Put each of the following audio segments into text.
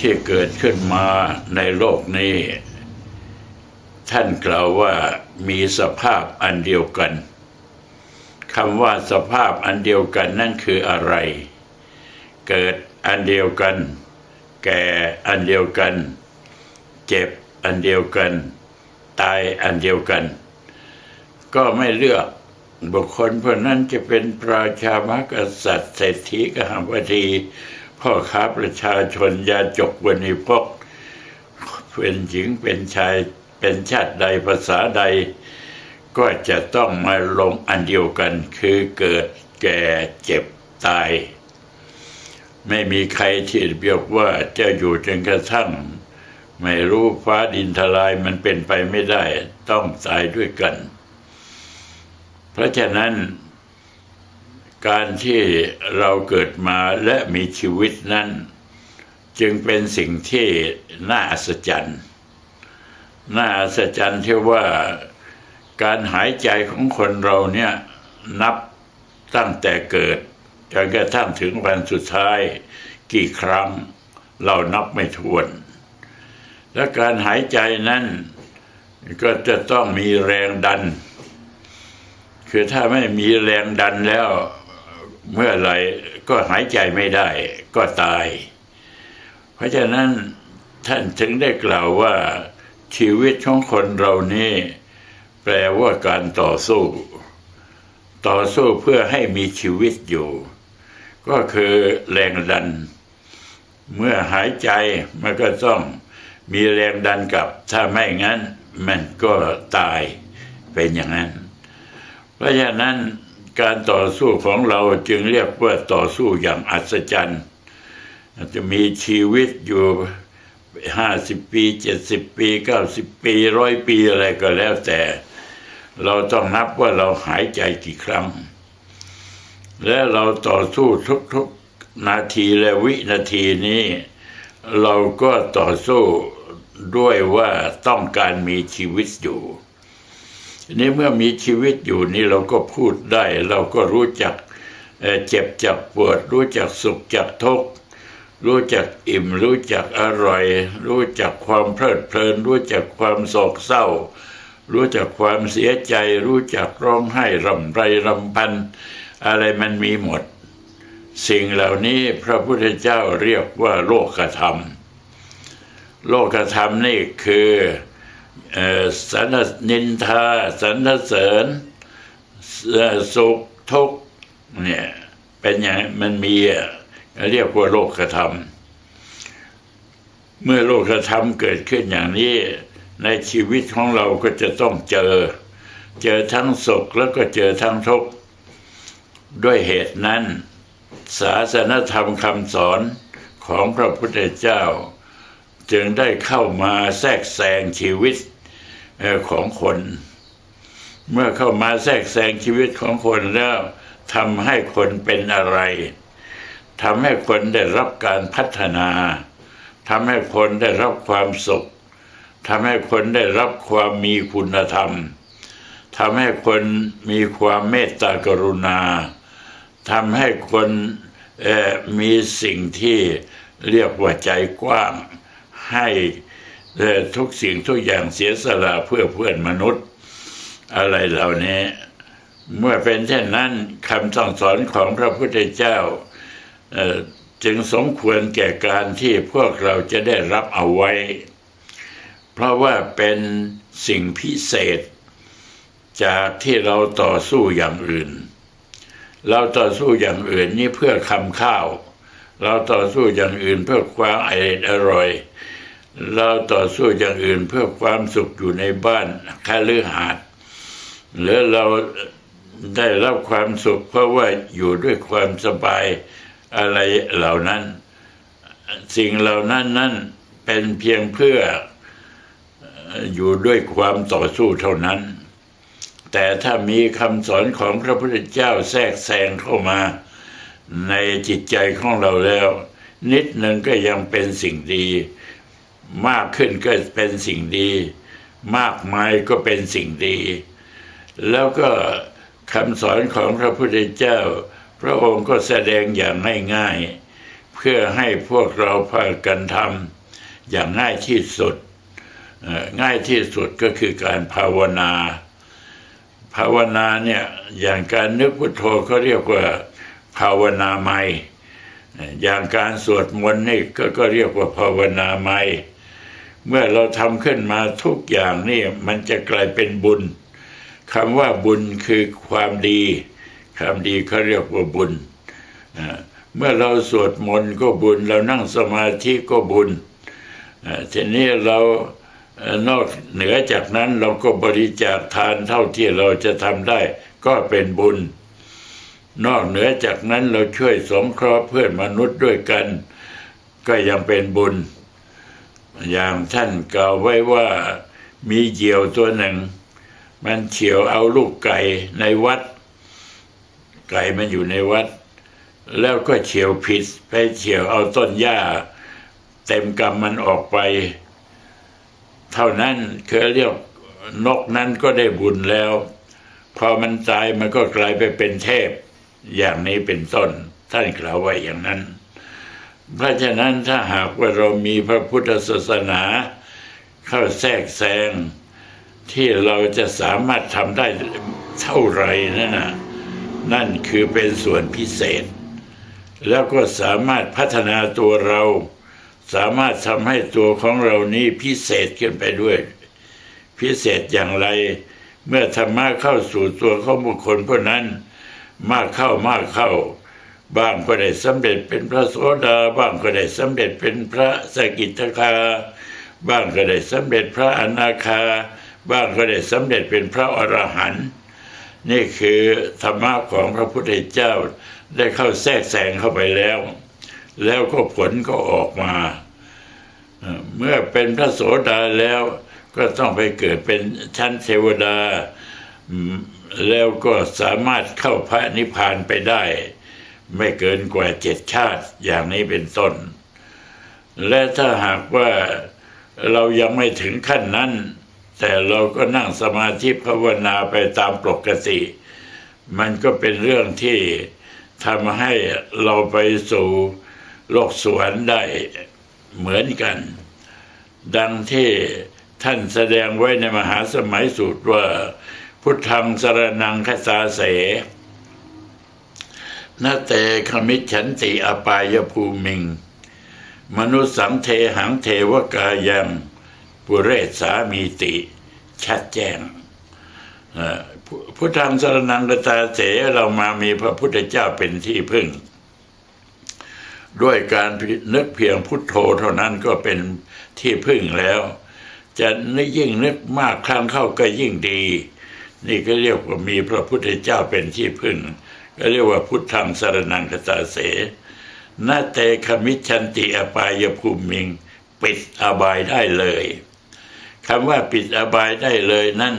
ที่เกิดขึ้นมาในโลกนี้ ท่านกล่าวว่ามีสภาพอันเดียวกันคำว่าสภาพอันเดียวกันนั่นคืออะไร เกิดอันเดียวกัน แก่อันเดียวกัน เจ็บอันเดียวกัน ตายอันเดียวกัน ก็ไม่เลือกบุคคลผู้นั้นจะเป็นประชามากษัตริย์เศรษฐีกหบดี พ่อค้าประชาชนยาจกวณิพกเป็นหญิงเป็นชายเป็นชาติใดภาษาใด ก็จะต้องมาลงอันเดียวกัน คือเกิดแก่เจ็บตาย ไม่มีใครที่เบียกว่าจะอยู่จนกระทั่ง ไม่รู้ฟ้าดินทลายมันเป็นไปไม่ได้ ต้องตายด้วยกัน เพราะฉะนั้น การที่เราเกิดมาและมีชีวิตนั้น จึงเป็นสิ่งที่น่าอัศจรรย์ น่าอัศจรรย์ที่ว่าการหายใจของคนเราเนี่ยนับตั้งแต่เกิดจนกระทั่งถึงวันสุดท้ายกี่ครั้งเรานับไม่ถ้วน และการหายใจนั้นก็จะต้องมีแรงดัน คือถ้าไม่มีแรงดันแล้ว เมื่อไหรก็หายใจไม่ได้ ก็ตาย เพราะฉะนั้นท่านถึงได้กล่าวว่าชีวิตของคนเรานี้แปลว่าการต่อสู้ ต่อสู้เพื่อให้มีชีวิตอยู่ ก็คือแรงดัน เมื่อหายใจมันก็ต้องมีแรงดันกลับ ถ้าไม่งั้นมันก็ตายเป็นอย่างนั้น เพราะฉะนั้น การต่อสู้ของเราจึงเรียกว่าต่อสู้อย่างอัศจรรย์จะมีชีวิตอยู่ห้าสิบปีเจ็ดสิบปีเก้าสิบปีร้อยปีอะไรก็แล้วแต่ เราต้องนับว่าเราหายใจกี่ครั้ง และเราต่อสู้ทุกๆนาทีและวินาทีนี้ เราก็ต่อสู้ด้วยว่าต้องการมีชีวิตอยู่ นี่เมื่อมีชีวิตอยู่นี่เราก็พูดได้ เราก็รู้จักเจ็บจักปวด รู้จักสุขจักทุกข์รู้จักอิ่ม รู้จักอร่อย รู้จักความเพลิดเพลิน รู้จักความโศกเศร้า รู้จักความเสียใจ รู้จักร้องไห้รำไรรำพัน อะไรมันมีหมด สิ่งเหล่านี้พระพุทธเจ้าเรียกว่าโลกธรรม โลกธรรมนี่คือ สรรนินทาสรรเสริญสุขทุกเนี่ยเป็นอย่างมันมีเรียกว่าโลกธรรมเมื่อโลกธรรมเกิดขึ้นอย่างนี้ ในชีวิตของเราก็จะต้องเจอ เจอทั้งสุขแล้วก็เจอทั้งทุกข์ด้วยเหตุนั้นศาสนธรรมคำสอนของพระพุทธเจ้า จึงได้เข้ามาแทรกแซงชีวิตของคน เมื่อเข้ามาแทรกแซงชีวิตของคนแล้วทำให้คนเป็นอะไรทำให้คนได้รับการพัฒนาทำให้คนได้รับความสุขทำให้คนได้รับความมีคุณธรรมทำให้คนมีความเมตตากรุณาทำให้คนมีสิ่งที่เรียกว่าใจกว้าง ให้ทุกสิ่งทุกอย่างเสียสละเพื่อเพื่อนมนุษย์ อะไรเหล่านี้ เมื่อเป็นเช่นนั้นคำสั่งสอนของพระพุทธเจ้าจึงสมควรแก่การที่พวกเราจะได้รับเอาไว้ เพราะว่าเป็นสิ่งพิเศษ จากที่เราต่อสู้อย่างอื่น เราต่อสู้อย่างอื่นนี่เพื่อคำข้าว เราต่อสู้อย่างอื่นเพื่อความอร่อย เราต่อสู้อย่างอื่นเพื่อความสุขอยู่ในบ้านคาลือหาดหรือเราได้รับความสุขเพราะว่าอยู่ด้วยความสบายอะไรเหล่านั้น สิ่งเหล่านั้นนั่นเป็นเพียงเพื่อเอ่ออยู่ด้วยความต่อสู้เท่านั้น แต่ถ้ามีคำสอนของพระพุทธเจ้าแทรกแซงเข้ามาในจิตใจของเราแล้ว นิดหนึ่งก็ยังเป็นสิ่งดี มากขึ้นก็เป็นสิ่งดี มากมายก็เป็นสิ่งดี แล้วก็คำสอนของพระพุทธเจ้า พระองค์ก็แสดงอย่างง่ายๆ เพื่อให้พวกเราพากันทำอย่างง่ายที่สุดอ่อง่ายที่สุดก็คือการภาวนา ภาวนาเนี่ยอย่างการนึกพุทโธเขาเรียกว่าภาวนาใหม่อย่างการสวดมนต์นี่ก็ก็เรียกว่าภาวนาใหม่ เมื่อเราทำขึ้นมาทุกอย่างนี่มันจะกลายเป็นบุญคำว่าบุญคือความดีความดีเขาเรียกว่าบุญ เมื่อเราสวดมนต์ก็บุญ เรานั่งสมาธิก็บุญทีนี้เรานอกเหนือจากนั้นเราก็บริจาคทานเท่าที่เราจะทำได้ก็เป็นบุญ นอกเหนือจากนั้นเราช่วยสงเคราะห์เพื่อนมนุษย์ด้วยกัน ก็ยังเป็นบุญ อย่างท่านกล่าวไว้ว่ามีเหยี่ยวตัวหนึ่ง มันเฉียวเอาลูกไก่ในวัด ไก่มันอยู่ในวัด แล้วก็เฉียวผิดไปเฉียวเอาต้นหญ้า เต็มกำมันออกไป เท่านั้นคือเรียกนกนั้นก็ได้บุญแล้ว พอมันตายมันก็กลายไปเป็นเทพ อย่างนี้เป็นต้น ท่านกล่าวไว้อย่างนั้น เพราะฉะนั้นถ้าหากว่าเรามีพระพุทธศาสนาเข้าแทรกแซงที่เราจะสามารถทำได้เท่าไหรนั่นนะนั่นคือเป็นส่วนพิเศษ แล้วก็สามารถพัฒนาตัวเรา สามารถทำให้ตัวของเรานี้พิเศษขึ้นไปด้วย พิเศษอย่างไร เมื่อธรรมะเข้าสู่ตัวของบุคคลผู้นั้น มากเข้ามากเข้า บ้างก็ได้สำเร็จเป็นพระโสดาบ้างก็ได้สำเร็จเป็นพระสกิทาคา บ้างก็ได้สำเร็จพระอนาคา บ้างก็ได้สำเร็จเป็นพระอรหันต์นี่คือธรรมะของพระพุทธเจ้าได้เข้าแทรกแซงเข้าไปแล้ว แล้วก็ผลก็ออกมา เมื่อเป็นพระโสดาแล้วก็ต้องไปเกิดเป็นชั้นเทวดา แล้วก็สามารถเข้าพระนิพพานไปได้ ไม่เกินกว่าเจ็ดชาติอย่างนี้เป็นต้น และถ้าหากว่าเรายังไม่ถึงขั้นนั้น แต่เราก็นั่งสมาธิภาวนาไปตามปกติ มันก็เป็นเรื่องที่ทำให้เราไปสู่โลกสวรรค์ได้เหมือนกัน ดังที่ท่านแสดงไว้ในมหาสมัยสูตรว่า พุทธังสรนังคสาเส นาเตขมิฉันติอปายภูมิง มนุษย์สังเทหังเทวกายังปุเรศสามีติ ชัดแจ้งพุพุทธังสรนังกตาเสเรามามีพระพุทธเจ้าเป็นที่พึ่ง ด้วยการนึกเพียงพุทโธเท่านั้นก็เป็นที่พึ่งแล้ว จะนึกยิ่งนึกมากครั้งเข้าก็ยิ่งดี นี่ก็เรียกว่ามีพระพุทธเจ้าเป็นที่พึ่ง ก็เรียกว่าพุทธังสารนังคตาเสนาเตขมิชชันติอปายภูมิง ปิดอบายได้เลยคำว่าปิดอบายได้เลยนั่น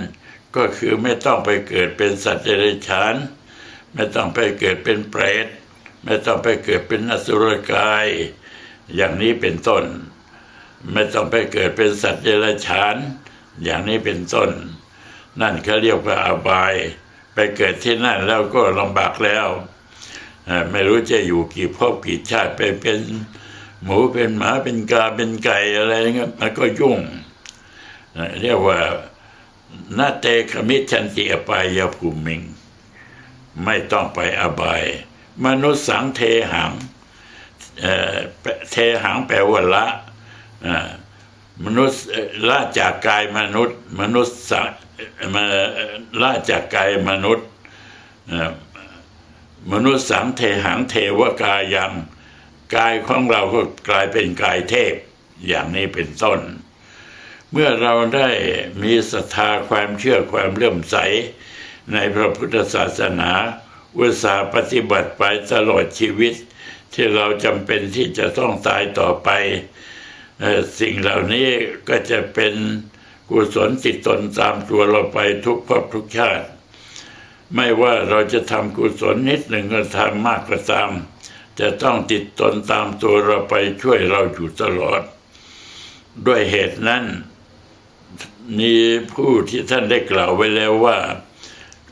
ก็คือไม่ต้องไปเกิดเป็นสัตว์เดรัจฉาน ไม่ต้องไปเกิดเป็นเปรต ไม่ต้องไปเกิดเป็นอสุรกาย อย่างนี้เป็นต้น ไม่ต้องไปเกิดเป็นสัตว์เดรัจฉาน อย่างนี้เป็นต้น นั่นเขาเรียกว่าอบาย ไปเกิดที่นั่นแล้วก็ลำบากแล้ว ไม่รู้จะอยู่กี่ภพกี่ชาติไปเป็นหมูเป็นหมาเป็นกาเป็นไก่อะไรเงี้ยมันก็ยุ่ง เรียกว่านาเตขมิชันติอปายาภูมิง ไม่ต้องไปอบาย มนุษย์สังเทหังเเทหังแปลว่าละ มนุษย์เอ่อละจากกายมนุษย์ มนุษย์สังเอ่อมาละจากกายมนุษย์มนุษย์สังเทหังเทวกายังกายของเราก็กลายเป็นกายเทพอย่างนี้เป็นต้น เมื่อเราได้มีศรัทธาความเชื่อความเลื่อมใส ในพระพุทธศาสนา อุตสาห์ปฏิบัติไปตลอดชีวิต ที่เราจำเป็นที่จะต้องตายต่อไป สิ่งเหล่านี้ก็จะเป็นกุศลติดตนตามตัวเราไปทุกภพทุกชาติ ไม่ว่าเราจะทำกุศลนิดหนึ่งก็ทำมากก็ตาม จะต้องติดตนตามตัวเราไปช่วยเราอยู่ตลอด ด้วยเหตุนั้นมีผู้ที่ท่านได้กล่าวไว้แล้วว่า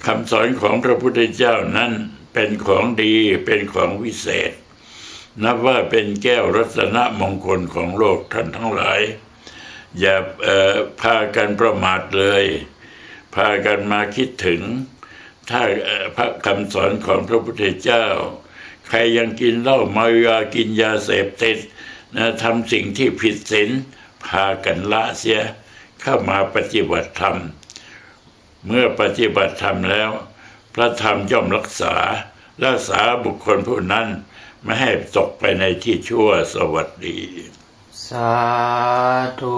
คำสอนของพระพุทธเจ้านั้นเป็นของดีเป็นของวิเศษ นับว่าเป็นแก้วรัตนมงคลของโลกท่านทั้งหลาย อย่าพากันประมาทเลย พากันมาคิดถึง ถ้าพระคำสอนของพระพุทธเจ้า ใครยังกินเหล้าเมายากินยาเสพติดนะทำสิ่งที่ผิดศีลพากันละเสียเข้ามาปฏิบัติธรรม เมื่อปฏิบัติธรรมแล้ว พระธรรมย่อมรักษารักษาบุคคลผู้นั้น ไม่ให้ตกไปในที่ชั่วสวัสดี สาธุ